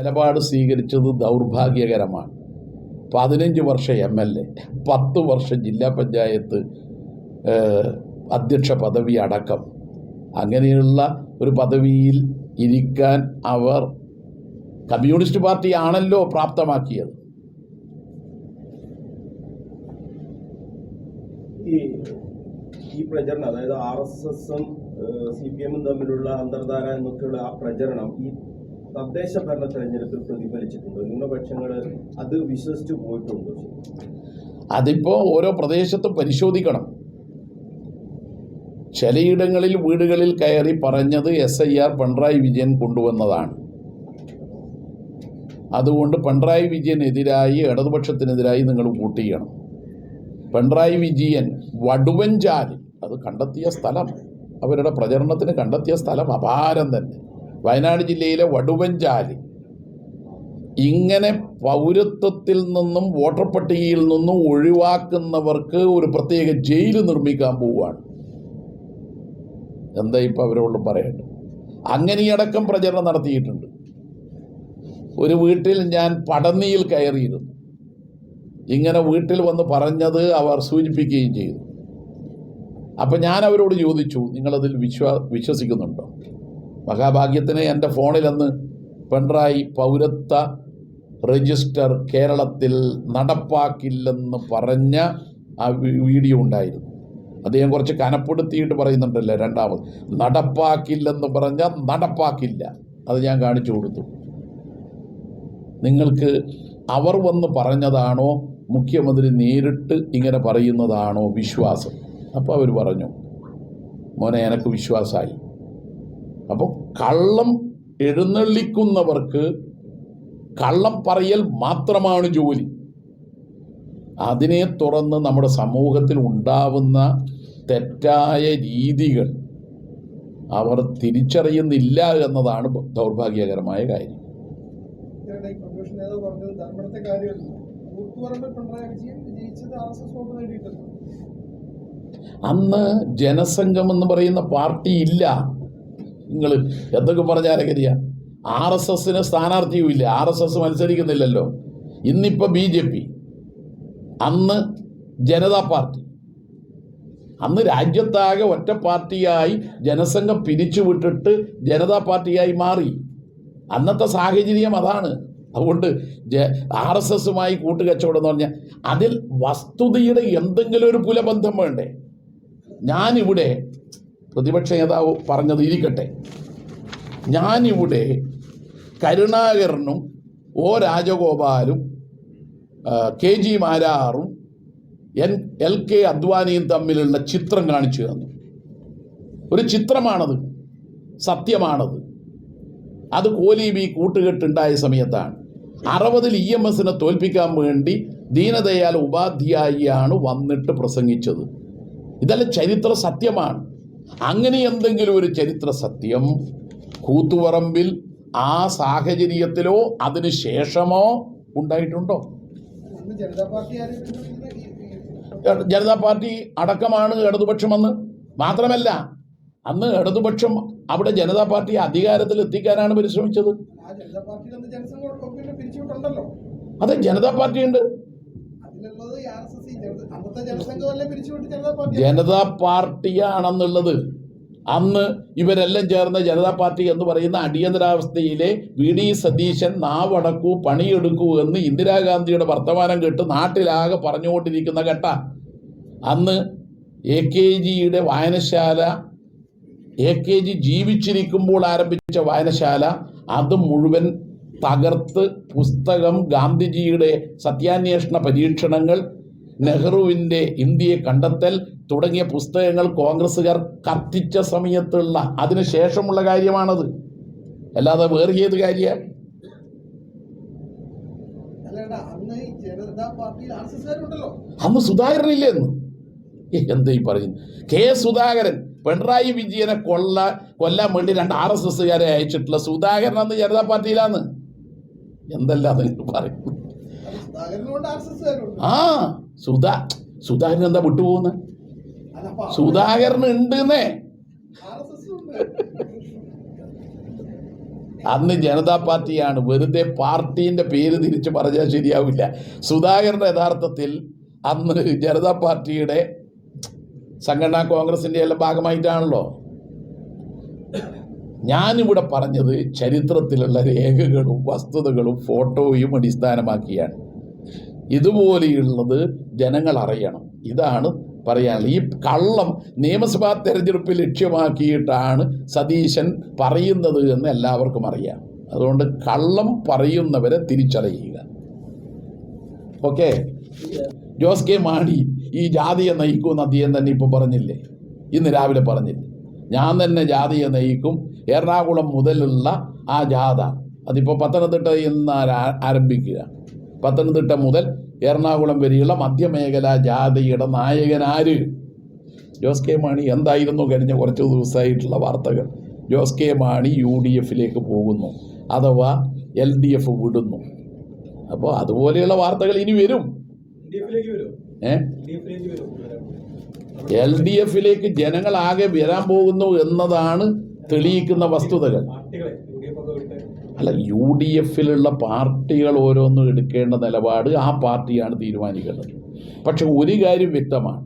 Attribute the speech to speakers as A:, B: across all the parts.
A: നിലപാട് സ്വീകരിച്ചത് ദൗർഭാഗ്യകരമാണ്. പതിനഞ്ച് വർഷം എം എൽ എ പത്ത് വർഷം ജില്ലാ പഞ്ചായത്ത് അധ്യക്ഷ പദവി അടക്കം. അങ്ങനെയുള്ള ഒരു പദവിയിൽ ഇരിക്കാൻ അവർ കമ്മ്യൂണിസ്റ്റ് പാർട്ടി ആണല്ലോ പ്രാപ്തമാക്കിയത്.
B: ഈ പ്രചരണം അതായത് ആർ എസ് എസും സി പി എമ്മും തമ്മിലുള്ള അന്തർധാര എന്നൊക്കെയുള്ള ആ പ്രചരണം ഈ തദ്ദേശ ഭരണ തെരഞ്ഞെടുപ്പിൽ പ്രതിഫലിച്ചിട്ടുണ്ടോ. ന്യൂനപക്ഷങ്ങൾ അത് വിശ്വസിച്ചു പോയിട്ടുണ്ടോ?
A: അതിപ്പോ ഓരോ പ്രദേശത്തും പരിശോധിക്കണം. ചിലയിടങ്ങളിൽ വീടുകളിൽ കയറി പറഞ്ഞത് S I R Pinarayi Vijayan കൊണ്ടുവന്നതാണ്. അതുകൊണ്ട് പിണറായി വിജയനെതിരായി ഇടതുപക്ഷത്തിനെതിരായി നിങ്ങൾ വോട്ട് ചെയ്യണം. പിണറായി വിജയൻ വടുവഞ്ചാൽ അത് കണ്ടെത്തിയ സ്ഥലം. അവരുടെ പ്രചരണത്തിന് കണ്ടെത്തിയ സ്ഥലം അപാരം തന്നെ. വയനാട് ജില്ലയിലെ വടുവഞ്ചാലി. ഇങ്ങനെ പൗരത്വത്തിൽ നിന്നും വോട്ടർ പട്ടികയിൽ നിന്നും ഒഴിവാക്കുന്നവർക്ക് ഒരു പ്രത്യേക ജയിൽ നിർമ്മിക്കാൻ പോവുകയാണ് എന്താ ഇപ്പം അവരോട് പറയേണ്ടത്? അങ്ങനെയടക്കം പ്രചരണം നടത്തിയിട്ടുണ്ട്. ഒരു വീട്ടിൽ ഞാൻ പടന്നിയിൽ കയറിയിരുന്നു. ഇങ്ങനെ വീട്ടിൽ വന്ന് പറഞ്ഞത് അവർ സൂചിപ്പിക്കുകയും ചെയ്തു. അപ്പം ഞാൻ അവരോട് ചോദിച്ചു നിങ്ങളതിൽ വിശ്വാ വിശ്വസിക്കുന്നുണ്ടോ? മഹാഭാഗ്യത്തിന് എന്റെ ഫോണിലന്ന് പിണറായി പൗരത്വ രജിസ്റ്റർ കേരളത്തിൽ നടപ്പാക്കില്ലെന്ന് പറഞ്ഞ ആ വീഡിയോ ഉണ്ടായിരുന്നു. അദ്ദേഹം കുറച്ച് കനപ്പെടുത്തിയിട്ട് പറയുന്നുണ്ടല്ലോ രണ്ടാമത്. നടപ്പാക്കില്ലെന്ന് പറഞ്ഞാൽ നടപ്പാക്കില്ല. അത് ഞാൻ കാണിച്ചു കൊടുത്തു. നിങ്ങൾക്ക് അവർ വന്ന് പറഞ്ഞതാണോ? മുഖ്യമന്ത്രി നേരിട്ട് ഇങ്ങനെ പറയുന്നതാണോ വിശ്വാസം? അപ്പോൾ അവർ പറഞ്ഞു മോനെ എനക്ക് വിശ്വാസമായി. അപ്പോൾ കള്ളം എഴുന്നള്ളിക്കുന്നവർക്ക് കള്ളം പറയൽ മാത്രമാണ് ജോലി. അതിനെ തുറന്ന് നമ്മുടെ സമൂഹത്തിൽ ഉണ്ടാവുന്ന തെറ്റായ രീതികൾ അവർ തിരിച്ചറിയുന്നില്ല എന്നതാണ് ദൗർഭാഗ്യകരമായ കാര്യം. അന്ന് ജനസംഘം എന്ന് പറയുന്ന പാർട്ടി ഇല്ല. നിങ്ങൾ എന്തൊക്കെ പറഞ്ഞാൽ അരകരിയ ആർ എസ് എസിന് സ്ഥാനാർത്ഥിയും ഇല്ല ആർ എസ് എസ് മത്സരിക്കുന്നില്ലല്ലോ. ഇന്നിപ്പോൾ ബി ജെ പി. അന്ന് ജനതാ പാർട്ടി. അന്ന് രാജ്യത്താകെ ഒറ്റ പാർട്ടിയായി ജനസംഘം പിരിച്ചുവിട്ടിട്ട് ജനതാ പാർട്ടിയായി മാറി. അന്നത്തെ സാഹചര്യം അതാണ്. അതുകൊണ്ട് ആർ എസ് എസുമായി കൂട്ടുകച്ചവടം എന്ന് പറഞ്ഞാൽ അതിൽ വസ്തുതയുടെ എന്തെങ്കിലും ഒരു പുലബന്ധം വേണ്ടേ? ഞാനിവിടെ പ്രതിപക്ഷ നേതാവ് പറഞ്ഞത് ഇരിക്കട്ടെ. ഞാനിവിടെ കരുണാകരനും ഒ രാജഗോപാലും കെ ജി മാരാറും എൻ എൽ കെ അദ്വാനിയും തമ്മിലുള്ള ചിത്രം കാണിച്ചു തന്നു. ഒരു ചിത്രമാണത് സത്യമാണത്. അത് കോലീബി കൂട്ടുകെട്ടുണ്ടായ സമയത്താണ്. അറുപതിൽ ഇ എം എസിനെ തോൽപ്പിക്കാൻ വേണ്ടി ദീനദയാൽ ഉപാധ്യായിയാണ് വന്നിട്ട് പ്രസംഗിച്ചത്. ഇതെല്ലാം ചരിത്ര സത്യമാണ്. അങ്ങനെ എന്തെങ്കിലും ഒരു ചരിത്ര സത്യം കൂത്തുപറമ്പിൽ ആ സാഹചര്യത്തിലോ അതിന് ശേഷമോ ഉണ്ടായിട്ടുണ്ടോ?
C: ജനതാ പാർട്ടി
A: അടക്കമാണ് ഇടതുപക്ഷം അന്ന്. മാത്രമല്ല അന്ന് ഇടതുപക്ഷം അവിടെ ജനതാ പാർട്ടി അധികാരത്തിൽ എത്തിക്കാനാണ് പരിശ്രമിച്ചത്. അതെ ജനതാ പാർട്ടിയുണ്ട്.
C: അതിലുള്ളത് ആർ എസ് എസ് അന്നത്തെ ജനസംഘമല്ലേ പിരിച്ചുവിട്ട് ജനതാ പാർട്ടി
A: ജനതാ പാർട്ടിയാണെന്നുള്ളത്. അന്ന് ഇവരെല്ലാം ചേർന്ന ജനതാ പാർട്ടി എന്ന് പറയുന്ന അടിയന്തരാവസ്ഥയിലെ വി ഡി സതീശൻ നാവടക്കൂ പണിയെടുക്കൂ എന്ന് ഇന്ദിരാഗാന്ധിയുടെ വർത്തമാനം കേട്ട് നാട്ടിലാകെ പറഞ്ഞുകൊണ്ടിരിക്കുന്ന ഘട്ട. അന്ന് എ കെ ജിയുടെ വായനശാല എ കെ ജി ജീവിച്ചിരിക്കുമ്പോൾ ആരംഭിച്ച വായനശാല അത് മുഴുവൻ തകർത്ത് പുസ്തകം ഗാന്ധിജിയുടെ സത്യാന്വേഷണ പരീക്ഷണങ്ങൾ നെഹ്റുവിന്റെ ഇന്ത്യയെ കണ്ടെത്തൽ തുടങ്ങിയ പുസ്തകങ്ങൾ കോൺഗ്രസ്സുകാർ കത്തിച്ച സമയത്തുള്ള അതിനുശേഷമുള്ള കാര്യമാണത്. അല്ലാതെ വേറെ ഏത് കാര്യം?
C: അന്ന്
A: സുധാകരനില്ലേ എന്ന് എന്താ ഈ പറയുന്നു? കെ സുധാകരൻ പിണറായി വിജയനെ കൊള്ള കൊല്ലാൻ വേണ്ടി രണ്ട് ആർ എസ് എസ്സുകാരെ അയച്ചിട്ടുള്ള സുധാകരൻ അന്ന് ജനതാ പാർട്ടിയിലാന്ന്. എന്തല്ല നിങ്ങൾ പറയുന്നു ആ സുധാ സുധാകരൻ എന്താ
C: വിട്ടുപോകുന്ന?
A: സുധാകരൻ ഉണ്ട് എന്നേ അന്ന് ജനതാ പാർട്ടിയാണ് വെറുതെ പാർട്ടീന്റെ പേര് തിരിച്ച് പറഞ്ഞാൽ ശരിയാവില്ല. സുധാകരന്റെ യഥാർത്ഥത്തിൽ അന്ന് ജനതാ പാർട്ടിയുടെ സംഘടനാ കോൺഗ്രസിന്റെ എല്ലാം ഭാഗമായിട്ടാണല്ലോ. ഞാനിവിടെ പറഞ്ഞത് ചരിത്രത്തിലുള്ള രേഖകളും വസ്തുതകളും ഫോട്ടോയും അടിസ്ഥാനമാക്കിയാണ്. ഇതുപോലെയുള്ളത് ജനങ്ങൾ അറിയണം. ഇതാണ് പറയാനുള്ളത്. ഈ കള്ളം നിയമസഭാ തെരഞ്ഞെടുപ്പ് ലക്ഷ്യമാക്കിയിട്ടാണ് സതീശൻ പറയുന്നത് എന്ന് എല്ലാവർക്കും അറിയാം. അതുകൊണ്ട് കള്ളം പറയുന്നവരെ തിരിച്ചറിയുക. ഓക്കെ? ജോസ് കെ മാണി ഈ ജാതിയെ നയിക്കുമെന്ന് അദ്ദേഹം തന്നെ ഇപ്പോൾ പറഞ്ഞില്ലേ? ഇന്ന് രാവിലെ പറഞ്ഞില്ലേ? ഞാൻ തന്നെ ജാതിയെ നയിക്കും. എറണാകുളം മുതലുള്ള ആ ജാഥ. അതിപ്പോൾ പത്തനംതിട്ടയിൽ നിന്ന് ആരാ- ആരംഭിക്കുക. പത്തനംതിട്ട മുതൽ എറണാകുളം വരെയുള്ള മധ്യമേഖല ജാഥയുടെ നായകനാര്? ജോസ് കെ മാണി. എന്തായിരുന്നു കഴിഞ്ഞ കുറച്ച് ദിവസമായിട്ടുള്ള വാർത്തകൾ? Jose K Mani U D എഫിലേക്ക് പോകുന്നു. അഥവാ എൽ ഡി എഫ് വിടുന്നു. അപ്പോൾ അതുപോലെയുള്ള വാർത്തകൾ ഇനി വരും. ഏ? എൽ ഡി എഫിലേക്ക് ജനങ്ങൾ ജനങ്ങളാകെ വരാൻ പോകുന്നു എന്നതാണ് തെളിയിക്കുന്ന വസ്തുതകൾ. അല്ല യു ഡി എഫിലുള്ള പാർട്ടികൾ ഓരോന്നും എടുക്കേണ്ട നിലപാട് ആ പാർട്ടിയാണ് തീരുമാനിക്കുന്നത്. പക്ഷെ ഒരു കാര്യം വ്യക്തമാണ്.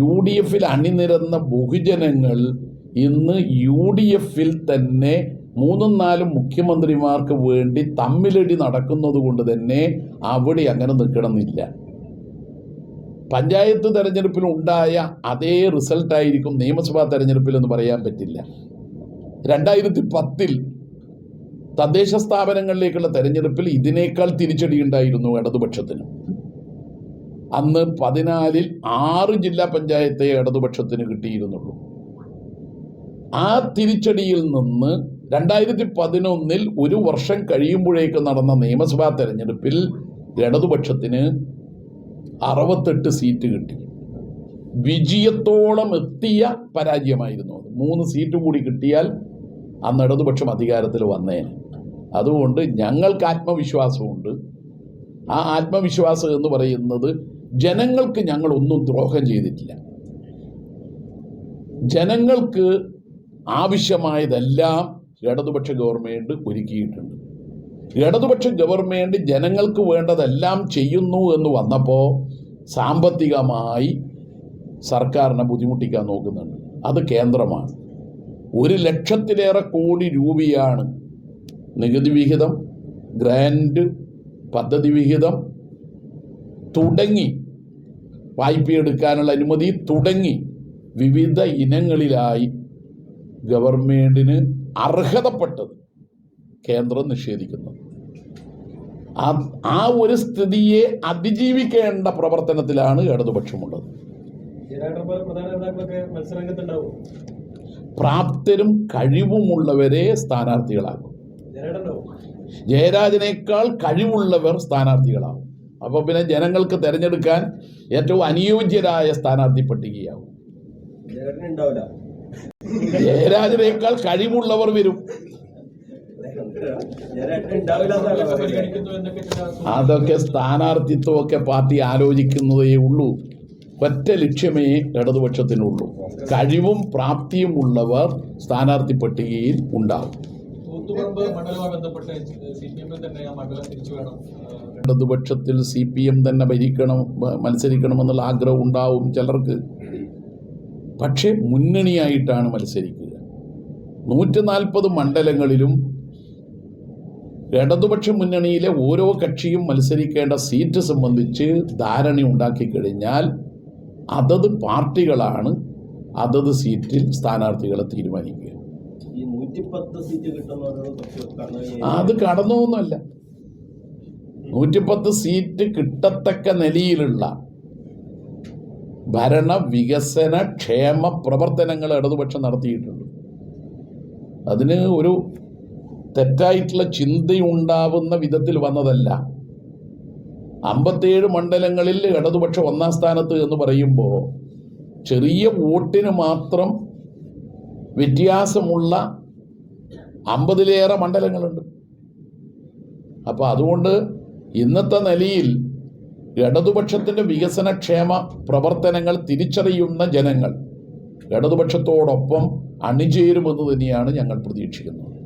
A: യു ഡി എഫിൽ അണിനിരന്ന ബഹുജനങ്ങൾ ഇന്ന് യു ഡി എഫിൽ തന്നെ മൂന്നും നാലും മുഖ്യമന്ത്രിമാർക്ക് വേണ്ടി തമ്മിലടി നടക്കുന്നത് കൊണ്ട് തന്നെ അവിടെ അങ്ങനെ നിൽക്കണമെന്നില്ല. പഞ്ചായത്ത് തെരഞ്ഞെടുപ്പിൽ ഉണ്ടായ അതേ റിസൾട്ടായിരിക്കും നിയമസഭാ തെരഞ്ഞെടുപ്പിൽ എന്ന് പറയാൻ പറ്റില്ല. രണ്ടായിരത്തി പത്തിൽ തദ്ദേശ സ്ഥാപനങ്ങളിലേക്കുള്ള തെരഞ്ഞെടുപ്പിൽ ഇതിനേക്കാൾ തിരിച്ചടി ഉണ്ടായിരുന്നു ഇടതുപക്ഷത്തിന്. അന്ന് പതിനാലിൽ ആറ് ജില്ലാ പഞ്ചായത്തെ ഇടതുപക്ഷത്തിന് കിട്ടിയിരുന്നുള്ളൂ. ആ തിരിച്ചടിയിൽ നിന്ന് രണ്ടായിരത്തി പതിനൊന്നിൽ ഒരു വർഷം കഴിയുമ്പോഴേക്ക് നടന്ന നിയമസഭാ തെരഞ്ഞെടുപ്പിൽ ഇടതുപക്ഷത്തിന് അറുപത്തെട്ട് സീറ്റ് കിട്ടി. വിജയത്തോളം എത്തിയ പരാജയമായിരുന്നു അത്. മൂന്ന് സീറ്റ് കൂടി കിട്ടിയാൽ അന്ന് ഇടതുപക്ഷം അധികാരത്തിൽ വന്നേന്. അതുകൊണ്ട് ഞങ്ങൾക്ക് ആത്മവിശ്വാസമുണ്ട്. ആ ആത്മവിശ്വാസം എന്ന് പറയുന്നത് ജനങ്ങൾക്ക് ഞങ്ങൾ ഒന്നും ദ്രോഹം ചെയ്തിട്ടില്ല. ജനങ്ങൾക്ക് ആവശ്യമായതെല്ലാം ഇടതുപക്ഷ ഗവൺമെന്റ് ഒരുക്കിയിട്ടുണ്ട്. ഇടതുപക്ഷ ഗവൺമെന്റ് ജനങ്ങൾക്ക് വേണ്ടതെല്ലാം ചെയ്യുന്നു എന്ന് വന്നപ്പോൾ സാമ്പത്തികമായി സർക്കാരിനെ ബുദ്ധിമുട്ടിക്കാൻ നോക്കുന്നുണ്ട്. അത് കേന്ദ്രമാണ്. ഒരു ലക്ഷത്തിലേറെ കോടി രൂപയാണ് നികുതി വിഹിതം ഗ്രാൻഡ് പദ്ധതി വിഹിതം തുടങ്ങി. വായ്പയെടുക്കാനുള്ള അനുമതി തുടങ്ങി. വിവിധ ഇനങ്ങളിലായി ഗവൺമെന്റിന് അർഹതപ്പെട്ടത് കേന്ദ്രം നിഷേധിക്കുന്നു. ആ ഒരു സ്ഥിതിയെ അതിജീവിക്കേണ്ട പ്രവർത്തനത്തിലാണ് ഇടതുപക്ഷമുള്ളത്. പ്രാപ്തരും കഴിവുമുള്ളവരെ
D: സ്ഥാനാർത്ഥികളാകും
A: ജയരാജനേക്കാൾ കഴിവുള്ളവർ സ്ഥാനാർത്ഥികളാകും അപ്പോൾ പിന്നെ ജനങ്ങൾക്ക് തിരഞ്ഞെടുക്കാൻ ഏറ്റവും അനുയോജ്യരായ സ്ഥാനാർത്ഥി പട്ടികയാവും. ജയരാജനേക്കാൾ കഴിവുള്ളവർ വരും. അതൊക്കെ സ്ഥാനാർത്ഥിത്വമൊക്കെ പാർട്ടി ആലോചിക്കുന്നതേ ഉള്ളൂ. ഒറ്റ ലക്ഷ്യമേ ഇടതുപക്ഷത്തിനുള്ളൂ. കഴിവും പ്രാപ്തിയും ഉള്ളവർ സ്ഥാനാർത്ഥി പട്ടികയിൽ ഉണ്ടാവും. ഇടതുപക്ഷത്തിൽ സി പി എം തന്നെ ഭരിക്കണം മത്സരിക്കണമെന്നുള്ള ആഗ്രഹം ഉണ്ടാവും ചിലർക്ക്. പക്ഷേ മുന്നണിയായിട്ടാണ് മത്സരിക്കുക. നൂറ്റി നാൽപ്പത് മണ്ഡലങ്ങളിലും ഇടതുപക്ഷ മുന്നണിയിലെ ഓരോ കക്ഷിയും മത്സരിക്കേണ്ട സീറ്റ് സംബന്ധിച്ച് ധാരണ ഉണ്ടാക്കി കഴിഞ്ഞാൽ അതത് പാർട്ടികളാണ് അതത് സീറ്റിൽ സ്ഥാനാർത്ഥികളെ തീരുമാനിക്കുക. അത് കടന്നൊന്നുമല്ല. നൂറ്റിപ്പത്ത് സീറ്റ് കിട്ടത്തക്ക നിലയിലുള്ള ഭരണ വികസന ക്ഷേമ പ്രവർത്തനങ്ങൾ ഇടതുപക്ഷം നടത്തിയിട്ടുണ്ട്. അതിന് ഒരു തെറ്റായിട്ടുള്ള ചിന്തയുണ്ടാവുന്ന വിധത്തിൽ വന്നതല്ല. അമ്പത്തേഴ് മണ്ഡലങ്ങളിൽ ഇടതുപക്ഷം ഒന്നാം സ്ഥാനത്ത് എന്ന് പറയുമ്പോൾ ചെറിയ വോട്ടിന് മാത്രം വ്യത്യാസമുള്ള അമ്പതിലേറെ മണ്ഡലങ്ങളുണ്ട്. അപ്പോൾ അതുകൊണ്ട് ഇന്നത്തെ നിലയിൽ ഇടതുപക്ഷത്തിന്റെ വികസനക്ഷേമ പ്രവർത്തനങ്ങൾ തിരിച്ചറിയുന്ന ജനങ്ങൾ ഇടതുപക്ഷത്തോടൊപ്പം അണിചേരുമെന്ന് തന്നെയാണ് ഞങ്ങൾ പ്രതീക്ഷിക്കുന്നത്.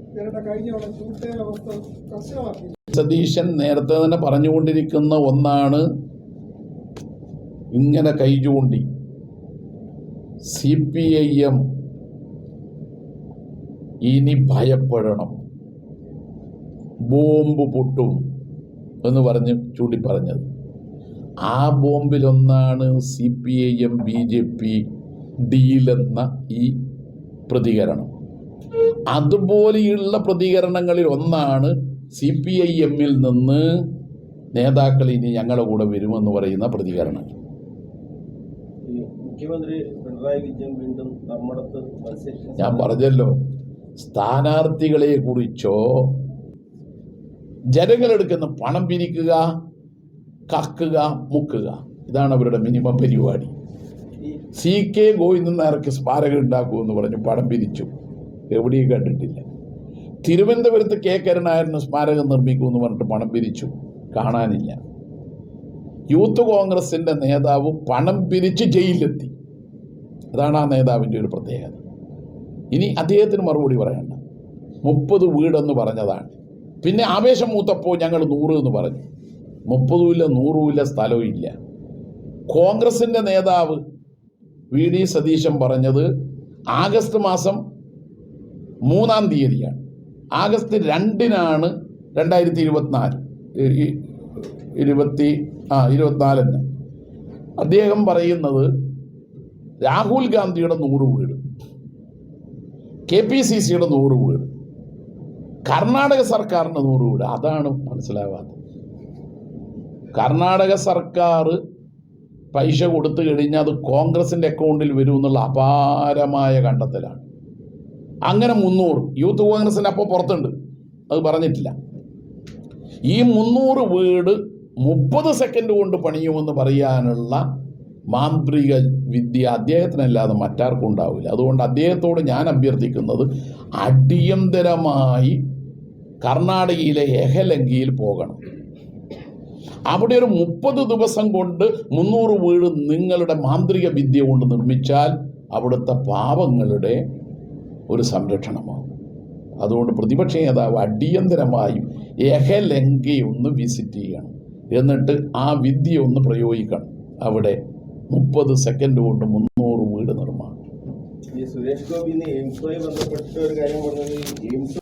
C: അവസ്ഥ
A: സതീശൻ നേരത്തെ തന്നെ പറഞ്ഞുകൊണ്ടിരിക്കുന്ന ഒന്നാണ് ഇങ്ങനെ കൈ ചൂണ്ടി. സി പി ഐ എം ഇനി ഭയപ്പെടണം. ബോംബ് പൊട്ടും എന്ന് പറഞ്ഞ് ചൂണ്ടിപ്പറഞ്ഞത്. ആ ബോംബിലൊന്നാണ് C P I M B J P ഡീലെന്ന ഈ പ്രതികരണം. അതുപോലെയുള്ള പ്രതികരണങ്ങളിൽ ഒന്നാണ് സി പി ഐ എമ്മിൽ നിന്ന് നേതാക്കൾ ഇനി ഞങ്ങളുടെ കൂടെ വരുമെന്ന് പറയുന്ന പ്രതികരണം.
B: മുഖ്യമന്ത്രി പിണറായി വിജയൻ വീണ്ടും ധർമ്മടത്ത്
A: ഞാൻ പറഞ്ഞല്ലോ സ്ഥാനാർത്ഥികളെ കുറിച്ചോ ജനങ്ങളെടുക്കുന്ന പണം പിരിക്കുക കക്കുക മുക്കുക. ഇതാണ് അവരുടെ മിനിമം പരിപാടി. സി കെ ഗോവിന്ദൻ നായർക്ക് സ്മാരകം ഉണ്ടാക്കുമെന്ന് പറഞ്ഞു പണം പിരിച്ചു. എവിടെയും കണ്ടിട്ടില്ല. തിരുവനന്തപുരത്ത് കെ. കരുണായിരുന്നു സ്മാരകം നിർമ്മിക്കുമെന്ന് പറഞ്ഞിട്ട് പണം പിരിച്ചു. കാണാനില്ല. യൂത്ത് കോൺഗ്രസിന്റെ നേതാവ് പണം പിരിച്ച് ജയിലിലെത്തി. അതാണ് ആ നേതാവിന്റെ ഒരു പ്രത്യേകത. ഇനി അദ്ദേഹത്തിന് മറുപടി പറയണ്ട. മുപ്പത് വീടെന്ന് പറഞ്ഞതാണ്. പിന്നെ ആവേശം മൂത്തപ്പോൾ ഞങ്ങൾ നൂറ് എന്ന് പറഞ്ഞു. മുപ്പതുമില്ല നൂറുമില്ല സ്ഥലവും ഇല്ല. കോൺഗ്രസിന്റെ നേതാവ് വി. ഡി. സതീശൻ പറഞ്ഞത് ആഗസ്റ്റ് മാസം മൂന്നാം തീയതിയാണ്. ആഗസ്റ്റ് രണ്ടിനാണ് രണ്ടായിരത്തി ഇരുപത്തിനാല് ഇരുപത്തി ആ ഇരുപത്തിനാലിന് അദ്ദേഹം പറയുന്നത് രാഹുൽ ഗാന്ധിയുടെ നൂറ് വീട് കെ പി സി സിയുടെ നൂറ് വീട് കർണാടക സർക്കാരിന്റെ നൂറ് വീട് അതാണ് മനസ്സിലാവാത്തത്. കർണാടക സർക്കാർ പൈസ കൊടുത്തു കഴിഞ്ഞാൽ അത് കോൺഗ്രസിന്റെ അക്കൗണ്ടിൽ വരും എന്നുള്ള അപാരമായ കണ്ടെത്തലാണ്. അങ്ങനെ മുന്നൂറ്. യൂത്ത് കോൺഗ്രസിന്റെ അപ്പോൾ പുറത്തുണ്ട്. അത് പറഞ്ഞിട്ടില്ല. ഈ മുന്നൂറ് വീട് മുപ്പത് സെക്കൻഡ് കൊണ്ട് പണിയുമെന്ന് പറയാനുള്ള മാന്ത്രിക വിദ്യ അദ്ദേഹത്തിനല്ലാതെ മറ്റാർക്കും ഉണ്ടാവില്ല. അതുകൊണ്ട് അദ്ദേഹത്തോട് ഞാൻ അഭ്യർത്ഥിക്കുന്നത് അടിയന്തരമായി കർണാടകയിലെ എഹലങ്കിയിൽ പോകണം. അവിടെ ഒരു മുപ്പത് ദിവസം കൊണ്ട് മുന്നൂറ് വീട് നിങ്ങളുടെ മാന്ത്രിക വിദ്യ കൊണ്ട് നിർമ്മിച്ചാൽ അവിടുത്തെ പാവങ്ങളുടെ ഒരു സംരക്ഷണമാകും. അതുകൊണ്ട് പ്രതിപക്ഷ നേതാവ് അടിയന്തരമായും ഒന്ന് വിസിറ്റ് ചെയ്യണം. എന്നിട്ട് ആ വിദ്യ ഒന്ന് പ്രയോഗിക്കണം. അവിടെ മുപ്പത് സെക്കൻഡ് കൊണ്ട് മുന്നൂറ് വീട് നിർമ്മാണം.
B: സുരേഷ് ഗോപി എയിംസുമായി ബന്ധപ്പെട്ട ഒരു കാര്യം പറഞ്ഞത് എയിംസ്